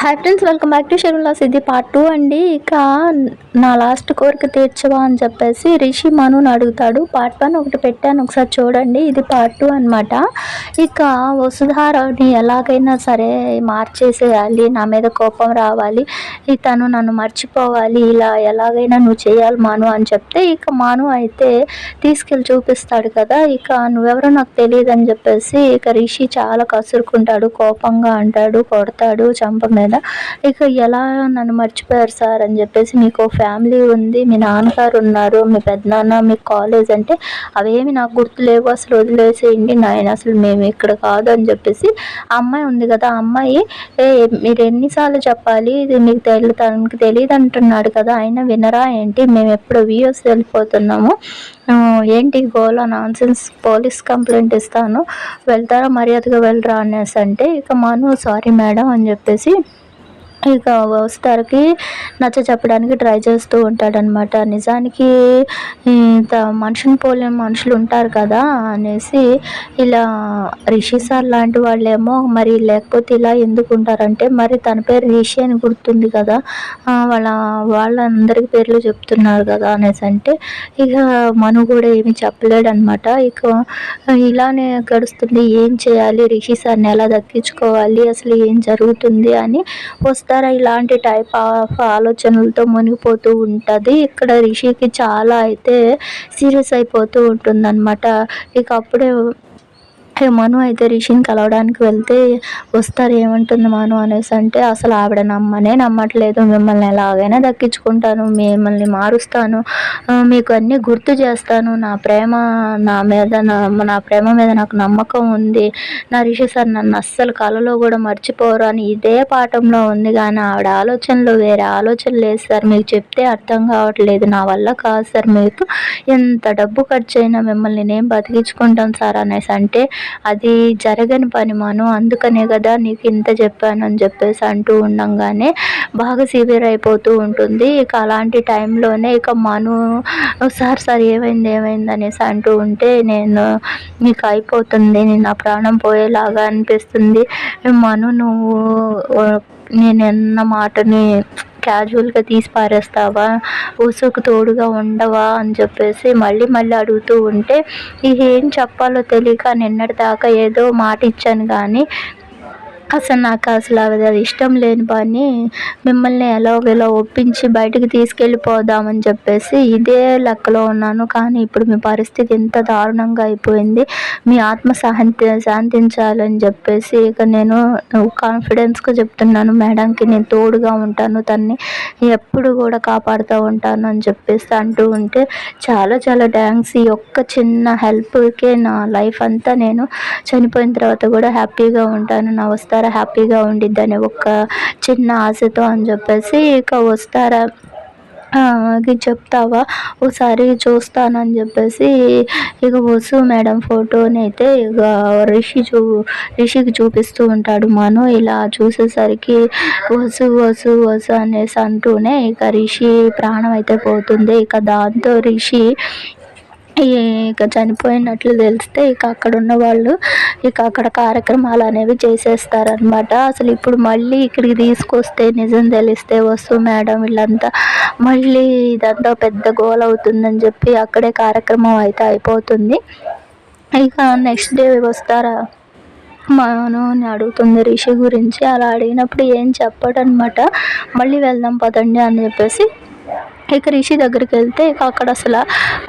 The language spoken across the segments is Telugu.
Hi friends welcome back to షెరులాస్ ఇది పార్ట్ టూ అండి ఇక నా లాస్ట్ కోరిక తీర్చవా అని చెప్పేసి రిషి మనుని అడుగుతాడు. పార్ట్ వన్ ఒకటి పెట్టాను ఒకసారి చూడండి. ఇది పార్ట్ టూ అనమాట ఇక వసుధారని ఎలాగైనా సరే మార్చేసేయాలి నా మీద కోపం రావాలి. తను నన్ను మర్చిపోవాలి ఇలా ఎలాగైనా నువ్వు చేయాలి మాను అని చెప్తే ఇక మాను అయితే తీసుకెళ్ళి చూపిస్తాడు కదా. ఇక నువ్వెవరో నాకు తెలియదు అని చెప్పేసి ఇక రిషి చాలా కసురుకుంటాడు కోపంగా అంటాడు కొడతాడు. చంప మీద. మీద ఇక ఎలా నన్ను మర్చిపోయారు సార్ అని చెప్పేసి మీకు ఫ్యామిలీ ఉంది మీ నాన్నగారు ఉన్నారు మీ పెద్దనాన్న మీ కాలేజ్ అంటే అవేమి నాకు గుర్తులేవు అసలు వదిలేసేయండి నాయన అసలు మేము ఇక్కడ కాదు అని చెప్పేసి ఆ అమ్మాయి ఉంది కదా ఆ అమ్మాయి ఏ మీరు ఎన్నిసార్లు చెప్పాలి? ఇది మీకు తెలియదు తనకి తెలియదు అంటున్నాడు కదా అయినా వినరా ఏంటి? మేము ఎప్పుడు వ్యూస్ వెళ్ళిపోతున్నాము ఏంటి గోలా నాన్సెన్స్ పోలీస్ కంప్లైంట్ ఇస్తాను వెళ్తారా మర్యాదగా వెళ్ళరా అనేసి అంటే ఇక మను సారీ మేడం అని చెప్పేసి ఇక వస్తారకి నచ్చ చెప్పడానికి ట్రై చేస్తూ ఉంటాడనమాట నిజానికి మనుషుని పోలే మనుషులు ఉంటారు కదా అనేసి ఇలా రిషి సార్ లాంటి వాళ్ళేమో మరి లేకపోతే ఇలా ఎందుకు ఉంటారంటే మరి తన పేరు రిషి అని గుర్తుంది కదా. వాళ్ళ వాళ్ళందరికి పేర్లు చెప్తున్నారు కదా అనేసి అంటే ఇక మను కూడా ఏమి చెప్పలేడనమాట ఇక ఇలానే గడుస్తుంది. ఏం చేయాలి? రిషి సార్ని ఎలా దక్కించుకోవాలి? అసలు ఏం జరుగుతుంది అని వస్తుంది చేస్తారా? ఇలాంటి టైప్ ఆఫ్ ఆలోచనలతో మునిగిపోతూ ఉంటుంది. ఇక్కడ రిషికి చాలా అయితే సీరియస్ అయిపోతూ ఉంటుంది అనమాట ఇక అప్పుడే మను అయితే రిషిని కలవడానికి వెళ్తే వస్తారు ఏమంటుంది మను అనేసి అంటే అసలు ఆవిడ నమ్మనే నమ్మట్లేదు మిమ్మల్ని ఎలాగైనా దక్కించుకుంటాను మిమ్మల్ని మారుస్తాను మీకు అన్నీ గుర్తు చేస్తాను నా ప్రేమ నా మీద నా ప్రేమ మీద నాకు నమ్మకం ఉంది నా రిషి సార్ నన్ను అస్సలు కళలో కూడా మర్చిపోరు అని ఇదే పాఠంలో ఉంది. కానీ ఆవిడ ఆలోచనలు వేరే ఆలోచన లేదు సార్ మీకు చెప్తే అర్థం కావట్లేదు నా వల్ల కాదు సార్ మీకు ఎంత డబ్బు ఖర్చు అయినా మిమ్మల్ని నేను బతికించుకుంటాను సార్ అనేసి అంటే అది జరగని పని మాను అందుకనే కదా నీకు ఇంత చెప్పాను అని చెప్పేసి అంటూ ఉండంగానే బాగా సివియర్ అయిపోతూ ఉంటుంది. ఇక అలాంటి టైంలోనే ఇక మను సార్ సార్ ఏమైంది ఏమైంది? అనేసి అంటూ ఉంటే నేను నీకు అయిపోతుంది నేను నా ప్రాణం పోయేలాగా అనిపిస్తుంది. మను నువ్వు నేను ఎన్న మాటని క్యాజువల్గా తీసి పారేస్తావా? ఉసుకు తోడుగా ఉండవా? అని చెప్పేసి మళ్ళీ మళ్ళీ అడుగుతూ ఉంటే ఇది ఏం చెప్పాలో తెలియక నిన్నటి దాకా ఏదో మాట ఇచ్చాను కానీ అసలు నాకు అసలు అది ఇష్టం లేని పని. మిమ్మల్ని ఎలాగోలా ఒప్పించి బయటికి తీసుకెళ్ళిపోదామని చెప్పేసి ఇదే లెక్కలో ఉన్నాను. కానీ ఇప్పుడు మీ పరిస్థితి ఎంత దారుణంగా అయిపోయింది. మీ ఆత్మ శాంతి శాంతించాలని చెప్పేసి ఇక నేను కాన్ఫిడెన్స్గా చెప్తున్నాను. మేడంకి నేను తోడుగా ఉంటాను. తన్ని ఎప్పుడు కూడా కాపాడుతూ ఉంటాను అని చెప్పేసి అంటూ ఉంటే చాలా చాలా థ్యాంక్స్ ఈ ఒక్క చిన్న హెల్ప్కే నా లైఫ్ అంతా నేను చనిపోయిన తర్వాత కూడా హ్యాపీగా ఉంటాను. నా వస్తా వస్తారా? హ్యాపీగా ఉండిద్దని ఒక చిన్న ఆశతో అని చెప్పేసి ఇక వస్తారా? చెప్తావా? ఒకసారి చూస్తానని చెప్పేసి ఇక వసు మేడం ఫోటోని అయితే ఇక రిషి చూ రిషికి చూపిస్తూ ఉంటాడు మను. ఇలా చూసేసరికి వసు వసు వసు అనేసి అంటూనే ఇక రిషి ప్రాణం అయితే పోతుంది. ఇక దాంతో రిషి ఇక చనిపోయినట్లు తెలిస్తే ఇక అక్కడ ఉన్న వాళ్ళు ఇక అక్కడ కార్యక్రమాలు అనేవి చేసేస్తారనమాట అసలు ఇప్పుడు మళ్ళీ ఇక్కడికి తీసుకొస్తే నిజం తెలిస్తే వస్తు మేడం వీళ్ళంతా మళ్ళీ ఇదంతా పెద్ద గోల్ అవుతుందని చెప్పి అక్కడే కార్యక్రమం అయితే అయిపోతుంది. ఇక నెక్స్ట్ డే వస్తారా? మాను అని అడుగుతుంది రిషి గురించి. అలా అడిగినప్పుడు ఏం చెప్పడనమాట మళ్ళీ వెళ్దాం పదండి అని చెప్పేసి ఇక రిషి దగ్గరికి వెళ్తే ఇక అక్కడ అసలు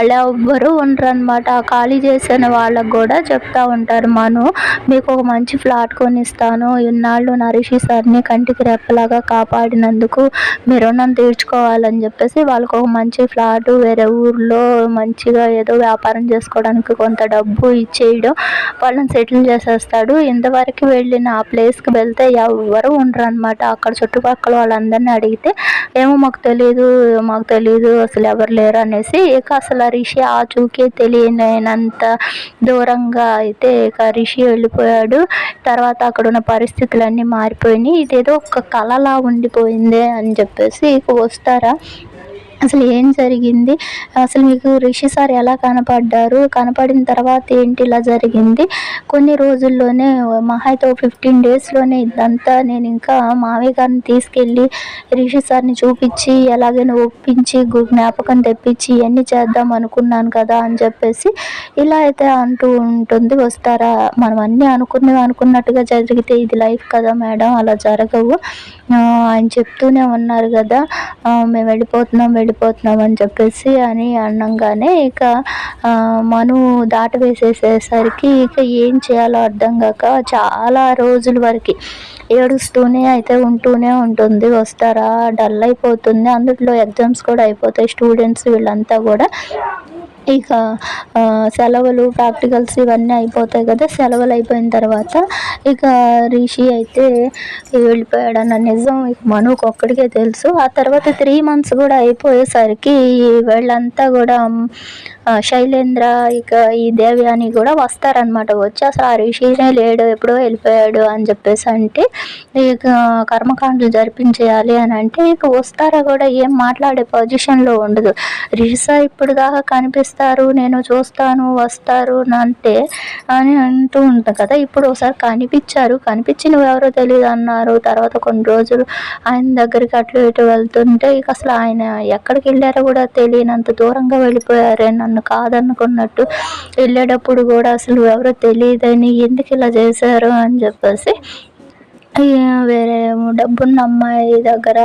అలా ఎవ్వరూ ఉండరు అనమాట ఖాళీ చేసిన వాళ్ళకు కూడా చెప్తా ఉంటారు మను మీకు ఒక మంచి ఫ్లాట్ కొనిస్తాను. ఇన్నాళ్ళు నా రిషి సార్ని కంటికి రెప్పలాగా కాపాడినందుకు మీ రుణం తీర్చుకోవాలని చెప్పేసి వాళ్ళకు ఒక మంచి ఫ్లాట్ వేరే ఊర్లో మంచిగా ఏదో వ్యాపారం చేసుకోవడానికి కొంత డబ్బు ఇచ్చేయడం వాళ్ళని సెటిల్ చేసేస్తాడు. ఇంతవరకు వెళ్ళిన ఆ ప్లేస్కి వెళ్తే ఎవ్వరూ ఉండరు అనమాట అక్కడ చుట్టుపక్కల వాళ్ళందరినీ అడిగితే ఏమో మాకు తెలియదు మాకు తెలీదు అసలు ఎవరు లేరు అనేసి ఇక అసలు ఆ రిషి ఆ చూకే తెలియనంత దూరంగా అయితే ఇక రిషి వెళ్ళిపోయాడు. తర్వాత అక్కడ ఉన్న పరిస్థితులన్నీ మారిపోయినాయి. ఇదేదో ఒక కళలా ఉండిపోయిందే అని చెప్పేసి ఇక వస్తారా? అసలు ఏం జరిగింది? అసలు మీకు రిషి సార్ ఎలా కనపడ్డారు? కనపడిన తర్వాత ఏంటి ఇలా జరిగింది? కొన్ని రోజుల్లోనే మహాయితో ఫిఫ్టీన్ డేస్లోనే ఇదంతా నేను ఇంకా మామయ్య గారిని తీసుకెళ్ళి రిషి సార్ని చూపించి ఎలాగైనా ఒప్పించి జ్ఞాపకం తెప్పించి ఇవన్నీ చేద్దాం అనుకున్నాను కదా అని చెప్పేసి ఇలా అయితే అంటూ ఉంటుంది. వస్తారా? మనం అన్నీ అనుకున్నవి అనుకున్నట్టుగా జరిగితే ఇది లైఫ్ కదా మేడం? అలా జరగవు. ఆయన చెప్తూనే ఉన్నారు కదా. మేము వెళ్ళిపోతున్నాం వెళ్ళిపోతున్నాం అని చెప్పేసి అని అనగానే ఇక మను దాట వేసేసేసరికి ఇక ఏం చేయాలో అర్థం కాక చాలా రోజుల వరకు ఏడుస్తూనే అయితే ఉంటూనే ఉంటుంది. వస్తారా? డల్ అయిపోతుంది. అందులో ఎగ్జామ్స్ కూడా అయిపోతాయి. స్టూడెంట్స్ వీళ్ళంతా కూడా ఇక సెలవులు ప్రాక్టికల్స్ ఇవన్నీ అయిపోతాయి కదా సెలవులు అయిపోయిన తర్వాత ఇక రిషి అయితే వెళ్ళిపోయాడన్న నిజం ఇక మనకు ఒక్కడికే తెలుసు. ఆ తర్వాత త్రీ మంత్స్ కూడా అయిపోయేసరికి వీళ్ళంతా కూడా శైలేంద్ర ఇక ఈ దేవి అని కూడా వస్తారనమాట వచ్చి అసలు ఆ రిషినే లేడు ఎప్పుడో వెళ్ళిపోయాడు అని చెప్పేసి అంటే ఇక కర్మకాండలు జరిపించేయాలి అని అంటే ఇక వస్తారా కూడా ఏం మాట్లాడే పొజిషన్లో ఉండదు. రిషా ఇప్పుడు దాకా కనిపిస్తుంది వస్తారు నేను చూస్తాను వస్తారు అంటే అని అంటూ ఉంటాం కదా. ఇప్పుడు ఒకసారి కనిపించారు. కనిపించిన ఎవరో తెలియదు అన్నారు. తర్వాత కొన్ని రోజులు ఆయన దగ్గరికి అటు ఇటు వెళ్తుంటే ఇక అసలు ఆయన ఎక్కడికి వెళ్ళారో కూడా తెలియనంత దూరంగా వెళ్ళిపోయారే. నన్ను కాదనుకున్నట్టు వెళ్ళేటప్పుడు కూడా అసలు ఎవరో తెలియదని ఎందుకు ఇలా చేశారు అని చెప్పేసి వేరే డబ్బున్న అమ్మాయి దగ్గర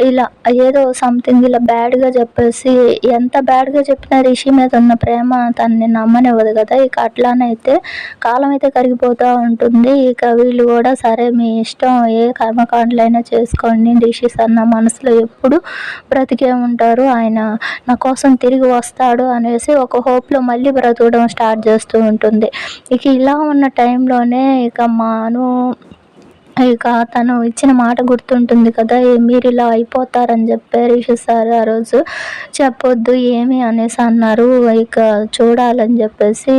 ఇలా ఏదో సంథింగ్ ఇలా బ్యాడ్గా చెప్పేసి ఎంత బ్యాడ్గా చెప్పినా రిషి మీద ఉన్న ప్రేమ తనని నమ్మనివ్వదు కదా. ఇక అట్లానైతే కాలం అయితే కరిగిపోతూ ఉంటుంది. ఇక వీళ్ళు కూడా సరే మీ ఇష్టం ఏ కర్మకాండలైనా చేసుకోండి. రిషి అన్న మనసులో ఎప్పుడు బ్రతికే ఉంటారు. ఆయన నా కోసం తిరిగి వస్తాడు అనేసి ఒక హోప్లో మళ్ళీ బ్రతకడం స్టార్ట్ చేస్తూ ఉంటుంది. ఇక ఇలా ఉన్న టైంలోనే ఇక మాను ఇక తను ఇచ్చిన మాట గుర్తుంటుంది కదా మీరు ఇలా అయిపోతారని చెప్పారు రిషి సార్ ఆ రోజు. చెప్పొద్దు ఏమి అనేసి అన్నారు. ఇక చూడాలని చెప్పేసి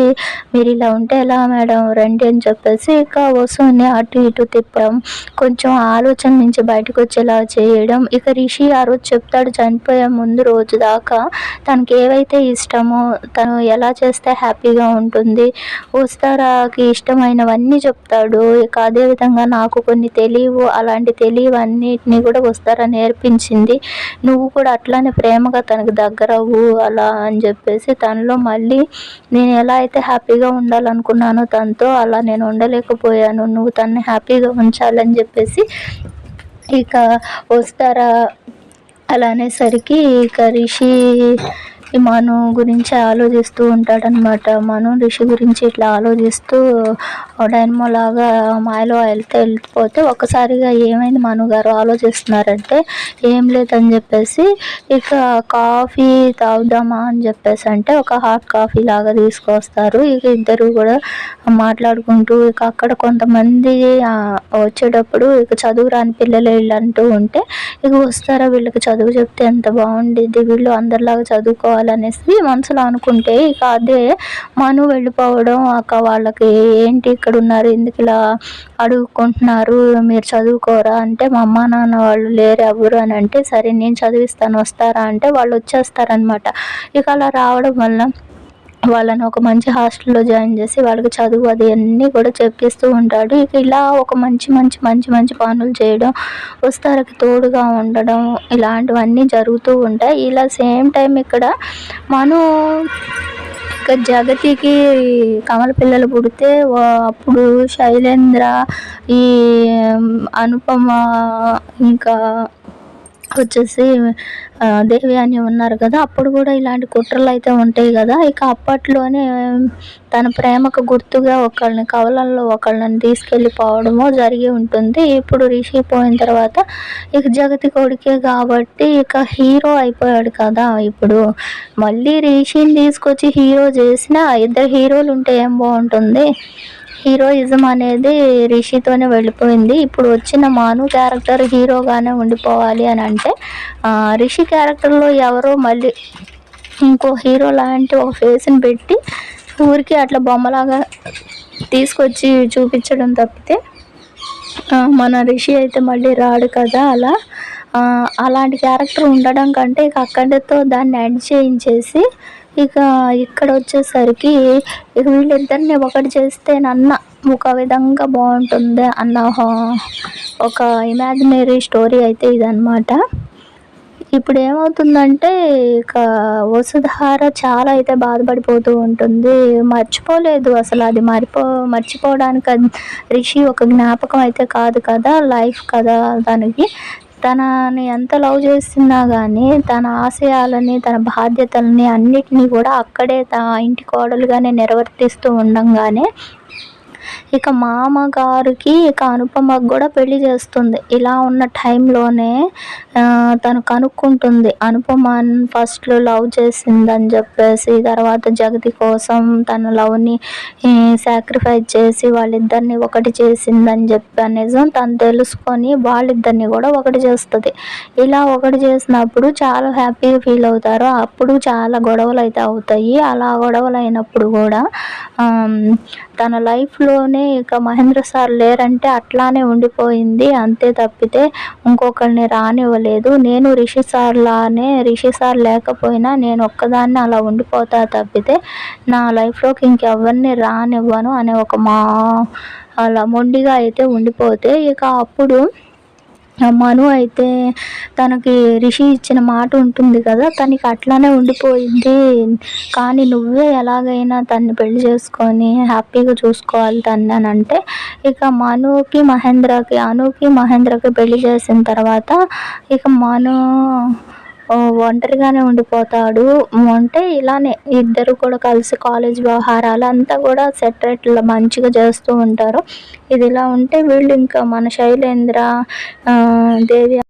మీరు ఇలా ఉంటే ఎలా మేడం? రండి అని చెప్పేసి ఇక వసూని అటు ఇటు తిప్పడం కొంచెం ఆలోచన నుంచి బయటకు వచ్చేలా చేయడం. ఇక రిషి ఆ రోజు చెప్తాడు చనిపోయే ముందు రోజు దాకా తనకి ఏవైతే ఇష్టమో తను ఎలా చేస్తే హ్యాపీగా ఉంటుంది వస్తారాకి ఇష్టమైనవన్నీ చెప్తాడు. ఇక అదేవిధంగా నాకు కొన్ని తెలియవు అలాంటి తెలియవన్నిటిని కూడా వస్తారా నేర్పించింది. నువ్వు కూడా అట్లానే ప్రేమగా తనకు దగ్గర అవ్వు అలా అని చెప్పేసి తనలో మళ్ళీ నేను ఎలా అయితే హ్యాపీగా ఉండాలనుకున్నానో తనతో అలా నేను ఉండలేకపోయాను నువ్వు తనని హ్యాపీగా ఉంచాలని చెప్పేసి ఇక వస్తారా? అలా అనేసరికి ఇక రిషి ఈ మను గురించి ఆలోచిస్తూ ఉంటాడనమాట మను రిషి గురించి ఇట్లా ఆలోచిస్తూ డైనమో లాగా మాయలో వెళ్తే వెళ్ళిపోతే ఒక్కసారిగా ఏమైంది మను గారు ఆలోచిస్తున్నారంటే ఏం లేదని చెప్పేసి ఇక కాఫీ తాగుదామా అని చెప్పేసి అంటే ఒక హాట్ కాఫీ లాగా తీసుకొస్తారు. ఇక ఇద్దరు కూడా మాట్లాడుకుంటూ ఇక అక్కడ కొంతమంది వచ్చేటప్పుడు ఇక చదువు రాని పిల్లలు వీళ్ళు అంటూ ఉంటే ఇక వస్తారా వీళ్ళకి చదువు చెప్తే ఎంత బాగుండేది వీళ్ళు అందరిలాగా చదువుకోవాలి కావాలనేసి మనసులో అనుకుంటే ఇక అదే మను వెళ్ళిపోవడం అక్క వాళ్ళకి ఏంటి ఇక్కడ ఉన్నారు ఎందుకు ఇలా అడుగుకుంటున్నారు మీరు చదువుకోరా అంటే మా అమ్మ నాన్న వాళ్ళు లేరు ఎవరు? అని అంటే సరే నేను చదివిస్తాను వస్తారా? అంటే వాళ్ళు వచ్చేస్తారనమాట ఇక అలా రావడం వల్ల వాళ్ళని ఒక మంచి హాస్టల్లో జాయిన్ చేసి వాళ్ళకి చదువు అది అన్నీ కూడా చెప్పిస్తూ ఉంటాడు. ఇక ఇలా ఒక మంచి మంచి మంచి మంచి పనులు చేయడం వస్తారకి తోడుగా ఉండడం ఇలాంటివన్నీ జరుగుతూ ఉంటాయి. ఇలా సేమ్ టైం ఇక్కడ మనం ఇక జగతికి కమల పిల్లలు పుడితే అప్పుడు శైలేంద్ర ఈ అనుపమ ఇంకా వచ్చేసి దేవి అని ఉన్నారు కదా అప్పుడు కూడా ఇలాంటి కుట్రలు అయితే ఉంటాయి కదా. ఇక అప్పట్లోనే తన ప్రేమకు గుర్తుగా ఒకళ్ళని కవలల్లో ఒకళ్ళని తీసుకెళ్ళిపోవడమో జరిగి ఉంటుంది. ఇప్పుడు రిషి పోయిన తర్వాత ఇక జగతి కొడుకే కాబట్టి ఇక హీరో అయిపోయాడు కదా ఇప్పుడు. మళ్ళీ రిషిని తీసుకొచ్చి హీరో చేసిన ఇద్దరు హీరోలు ఉంటే ఏం బాగుంటుంది? హీరోయిజం అనేది రిషితోనే వెళ్ళిపోయింది. ఇప్పుడు వచ్చిన మాను క్యారెక్టర్ హీరోగానే ఉండిపోవాలి అని అంటే రిషి క్యారెక్టర్లో ఎవరో మళ్ళీ ఇంకో హీరో లాంటి ఒక ఫేస్ని పెట్టి ఊరికి అట్లా బొమ్మలాగా తీసుకొచ్చి చూపించడం తప్పితే మన రిషి అయితే మళ్ళీ రాడు కదా అలా. అలాంటి క్యారెక్టర్ ఉండడం కంటే ఇక అక్కడితో దాన్ని ఎండ్ చేయించేసి ఇక ఇక్కడ వచ్చేసరికి ఇక వీళ్ళిద్దరిని ఒకటి చేస్తే నన్న ఒక విధంగా బాగుంటుంది అన్న ఒక ఇమాజినరీ స్టోరీ అయితే ఇదన్నమాట. ఇప్పుడు ఏమవుతుందంటే ఇక వసుధార చాలా అయితే బాధపడిపోతూ ఉంటుంది. మర్చిపోలేదు అసలు అది మరిపో మర్చిపోవడానికి రిషి ఒక జ్ఞాపకం అయితే కాదు కదా లైఫ్ కదా దానికి. తనని ఎంత లవ్ చేస్తున్నా కానీ తన ఆశయాలని తన బాధ్యతలని అన్నిటినీ కూడా అక్కడే తా ఇంటి కోడలుగానే నిర్వర్తిస్తూ ఉండంగానే ఇక మామగారికి ఇక అనుపమకు కూడా పెళ్ళి చేస్తుంది. ఇలా ఉన్న టైంలోనే తను కనుక్కుంటుంది. అనుపమ ఫస్ట్లో లవ్ చేసిందని చెప్పేసి తర్వాత జగతి కోసం తన లవ్ని సాక్రిఫైస్ చేసి వాళ్ళిద్దరిని ఒకటి చేసిందని చెప్పి నిజం తను తెలుసుకొని వాళ్ళిద్దరిని కూడా ఒకటి చేస్తుంది. ఇలా ఒకటి చేసినప్పుడు చాలా హ్యాపీగా ఫీల్ అవుతారు. అప్పుడు చాలా గొడవలు అయితే అవుతాయి. అలా గొడవలు అయినప్పుడు కూడా తన లైఫ్లోనే ఇక మహేంద్ర సార్ లేరంటే అట్లానే ఉండిపోయింది. అంతే తప్పితే ఇంకొకరిని రానివ్వలేదు. నేను రిషి సార్ లానే రిషి సార్ లేకపోయినా నేను ఒక్కదాన్ని అలా ఉండిపోతా తప్పితే నా లైఫ్లోకి ఇంకెవరిని రానివ్వను అనే ఒక మా అలా మొండిగా అయితే ఉండిపోతే ఇక అప్పుడు మను అయితే తనకి రిషి ఇచ్చిన మాట ఉంటుంది కదా తనకి అట్లానే ఉండిపోయింది. కానీ నువ్వే ఎలాగైనా తన్ని పెళ్ళి చేసుకొని హ్యాపీగా చూసుకోవాలి తన్ని అని అంటే ఇక మనుకి మహేంద్రకి అనుకి మహేంద్రకి పెళ్ళి చేసిన తర్వాత ఇక మను ఒంటరిగానే ఉండిపోతాడు. అంటే ఇలానే ఇద్దరు కూడా కలిసి కాలేజ్ వ్యవహారాలు అంతా కూడా సెటరేట్లో మంచిగా చేస్తూ ఉంటారు. ఇది ఇలా ఉంటే వీళ్ళు ఇంకా మన శైలేంద్ర దేవి